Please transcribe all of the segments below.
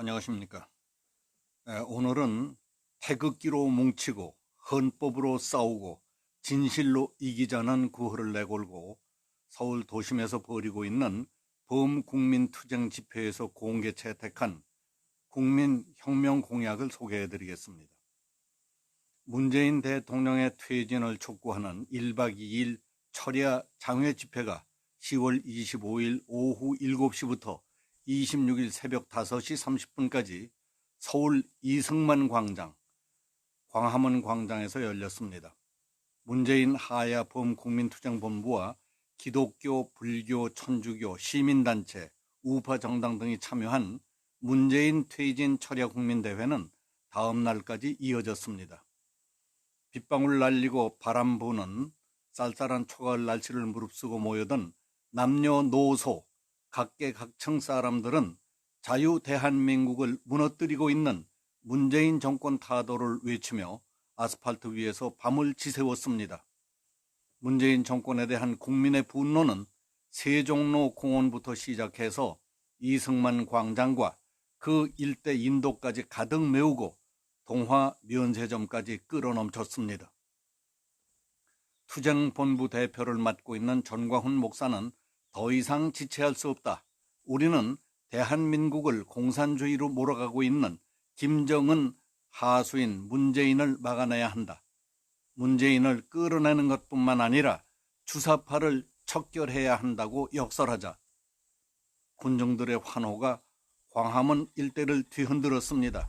안녕하십니까. 에, 오늘은 태극기로 뭉치고 헌법으로 싸우고 진실로 이기자는 구호를 내걸고 서울 도심에서 벌이고 있는 범국민 투쟁 집회에서 공개 채택한 국민혁명 공약을 소개해 드리겠습니다. 문재인 대통령의 퇴진을 촉구하는 1박 2일 철야 장외 집회가 10월 25일 오후 7시부터 26일 새벽 5시 30분까지 서울 이승만 광장, 광화문 광장에서 열렸습니다. 문재인 하야 범국민투쟁본부와 기독교, 불교, 천주교, 시민단체, 우파 정당 등이 참여한 문재인 퇴진 철야 국민대회는 다음 날까지 이어졌습니다. 빗방울 날리고 바람 부는 쌀쌀한 초가을 날씨를 무릅쓰고 모여든 남녀노소, 각계각층 사람들은 자유 대한민국을 무너뜨리고 있는 문재인 정권 타도를 외치며 아스팔트 위에서 밤을 지새웠습니다. 문재인 정권에 대한 국민의 분노는 세종로 공원부터 시작해서 이승만 광장과 그 일대 인도까지 가득 메우고 동화 면세점까지 끌어넘쳤습니다. 투쟁본부 대표를 맡고 있는 전광훈 목사는 더 이상 지체할 수 없다. 우리는 대한민국을 공산주의로 몰아가고 있는 김정은 하수인 문재인을 막아내야 한다. 문재인을 끌어내는 것뿐만 아니라 주사파를 척결해야 한다고 역설하자 군중들의 환호가 광화문 일대를 뒤흔들었습니다.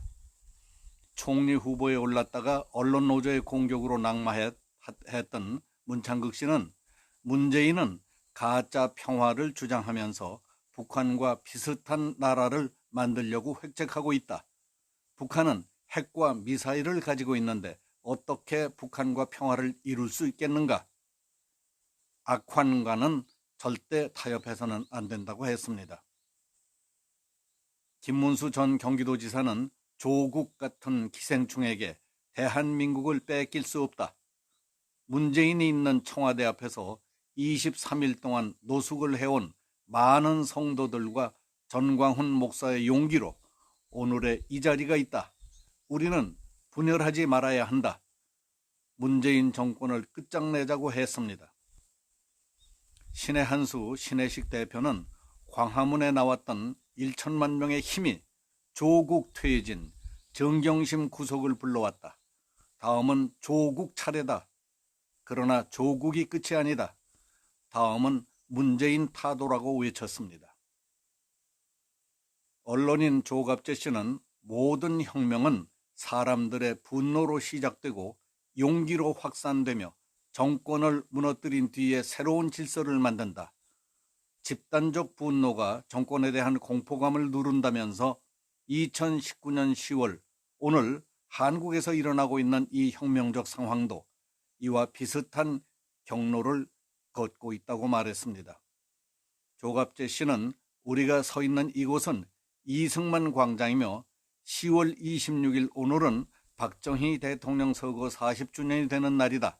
총리 후보에 올랐다가 언론 노조의 공격으로 낙마했던 문창극 씨는 문재인은 가짜 평화를 주장하면서 북한과 비슷한 나라를 만들려고 획책하고 있다. 북한은 핵과 미사일을 가지고 있는데 어떻게 북한과 평화를 이룰 수 있겠는가? 악환과는 절대 타협해서는 안 된다고 했습니다. 김문수 전 경기도지사는 조국 같은 기생충에게 대한민국을 뺏길 수 없다. 문재인이 있는 청와대 앞에서 23일 동안 노숙을 해온 많은 성도들과 전광훈 목사의 용기로 오늘의 이 자리가 있다. 우리는 분열하지 말아야 한다. 문재인 정권을 끝장내자고 했습니다. 신의 한수 신혜식 대표는 광화문에 나왔던 1천만 명의 힘이 조국 퇴진, 정경심 구속을 불러왔다. 다음은 조국 차례다. 그러나 조국이 끝이 아니다. 다음은 문재인 타도라고 외쳤습니다. 언론인 조갑재 씨는 모든 혁명은 사람들의 분노로 시작되고 용기로 확산되며 정권을 무너뜨린 뒤에 새로운 질서를 만든다. 집단적 분노가 정권에 대한 공포감을 누른다면서 2019년 10월 오늘 한국에서 일어나고 있는 이 혁명적 상황도 이와 비슷한 경로를 걷고 있다고 말했습니다. 조갑재 씨는 우리가 서 있는 이곳은 이승만 광장이며 10월 26일 오늘은 박정희 대통령 서거 40주년이 되는 날이다.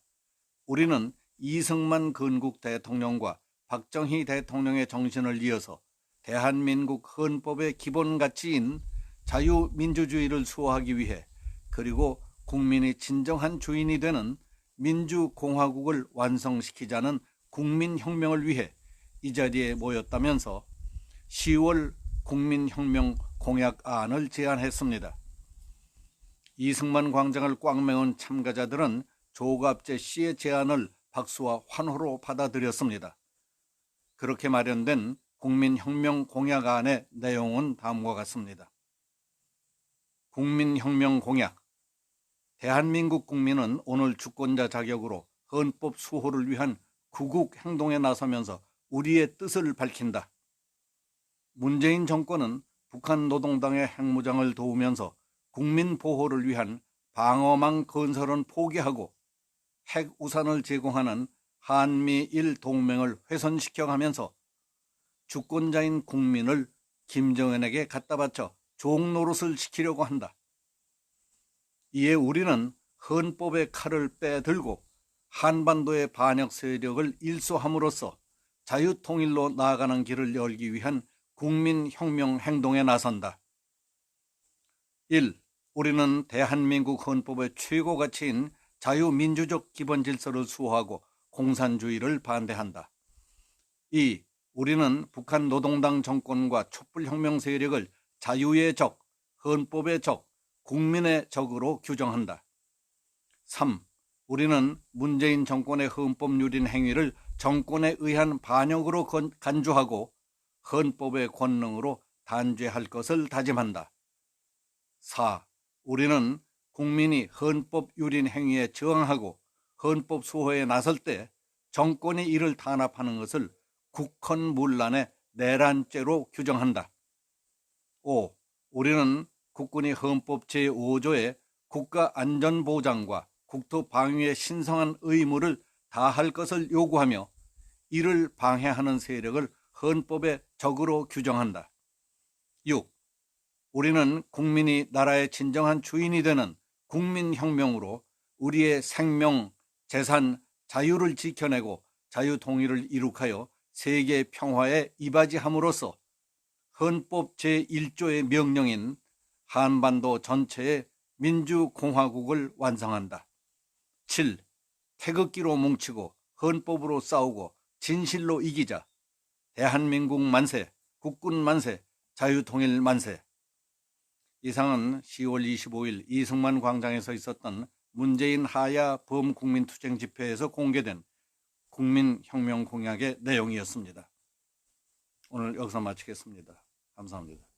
우리는 이승만 건국 대통령과 박정희 대통령의 정신을 이어서 대한민국 헌법의 기본 가치인 자유민주주의를 수호하기 위해 그리고 국민이 진정한 주인이 되는 민주공화국을 완성시키자는 국민혁명을 위해 이 자리에 모였다면서 10월 국민혁명 공약안을 제안했습니다. 이승만 광장을 꽉 메운 참가자들은 조갑재 씨의 제안을 박수와 환호로 받아들였습니다. 그렇게 마련된 국민혁명 공약안의 내용은 다음과 같습니다. 국민혁명 공약 대한민국 국민은 오늘 주권자 자격으로 헌법 수호를 위한 구국 행동에 나서면서 우리의 뜻을 밝힌다. 문재인 정권은 북한 노동당의 핵무장을 도우면서 국민 보호를 위한 방어망 건설은 포기하고 핵 우산을 제공하는 한미일 동맹을 훼손시켜 가면서 주권자인 국민을 김정은에게 갖다 바쳐 종노릇을 시키려고 한다. 이에 우리는 헌법의 칼을 빼들고 한반도의 반역 세력을 일소함으로써 자유통일로 나아가는 길을 열기 위한 국민혁명 행동에 나선다. 1. 우리는 대한민국 헌법의 최고 가치인 자유민주적 기본 질서를 수호하고 공산주의를 반대한다. 2. 우리는 북한 노동당 정권과 촛불혁명 세력을 자유의 적, 헌법의 적, 국민의 적으로 규정한다. 3. 우리는 문재인 정권의 헌법 유린 행위를 정권에 의한 반역으로 건- 간주하고 헌법의 권능으로 단죄할 것을 다짐한다. 4. 우리는 국민이 헌법 유린 행위에 저항하고 헌법 수호에 나설 때 정권이 이를 탄압하는 것을 국헌문란의 내란죄로 규정한다. 5. 우리는 국군이 헌법 제5조의 국가 안전보장과 국토 방위의 신성한 의무를 다할 것을 요구하며 이를 방해하는 세력을 헌법의 적으로 규정한다. 6. 우리는 국민이 나라의 진정한 주인이 되는 국민혁명으로 우리의 생명, 재산, 자유를 지켜내고 자유통일을 이룩하여 세계 평화에 이바지함으로써 헌법 제1조의 명령인 한반도 전체의 민주공화국을 완성한다. 7. 태극기로 뭉치고 헌법으로 싸우고 진실로 이기자. 대한민국 만세, 국군 만세, 자유통일 만세. 이상은 10월 25일 이승만 광장에서 있었던 문재인 하야 범국민투쟁 집회에서 공개된 국민혁명 공약의 내용이었습니다. 오늘 여기서 마치겠습니다. 감사합니다.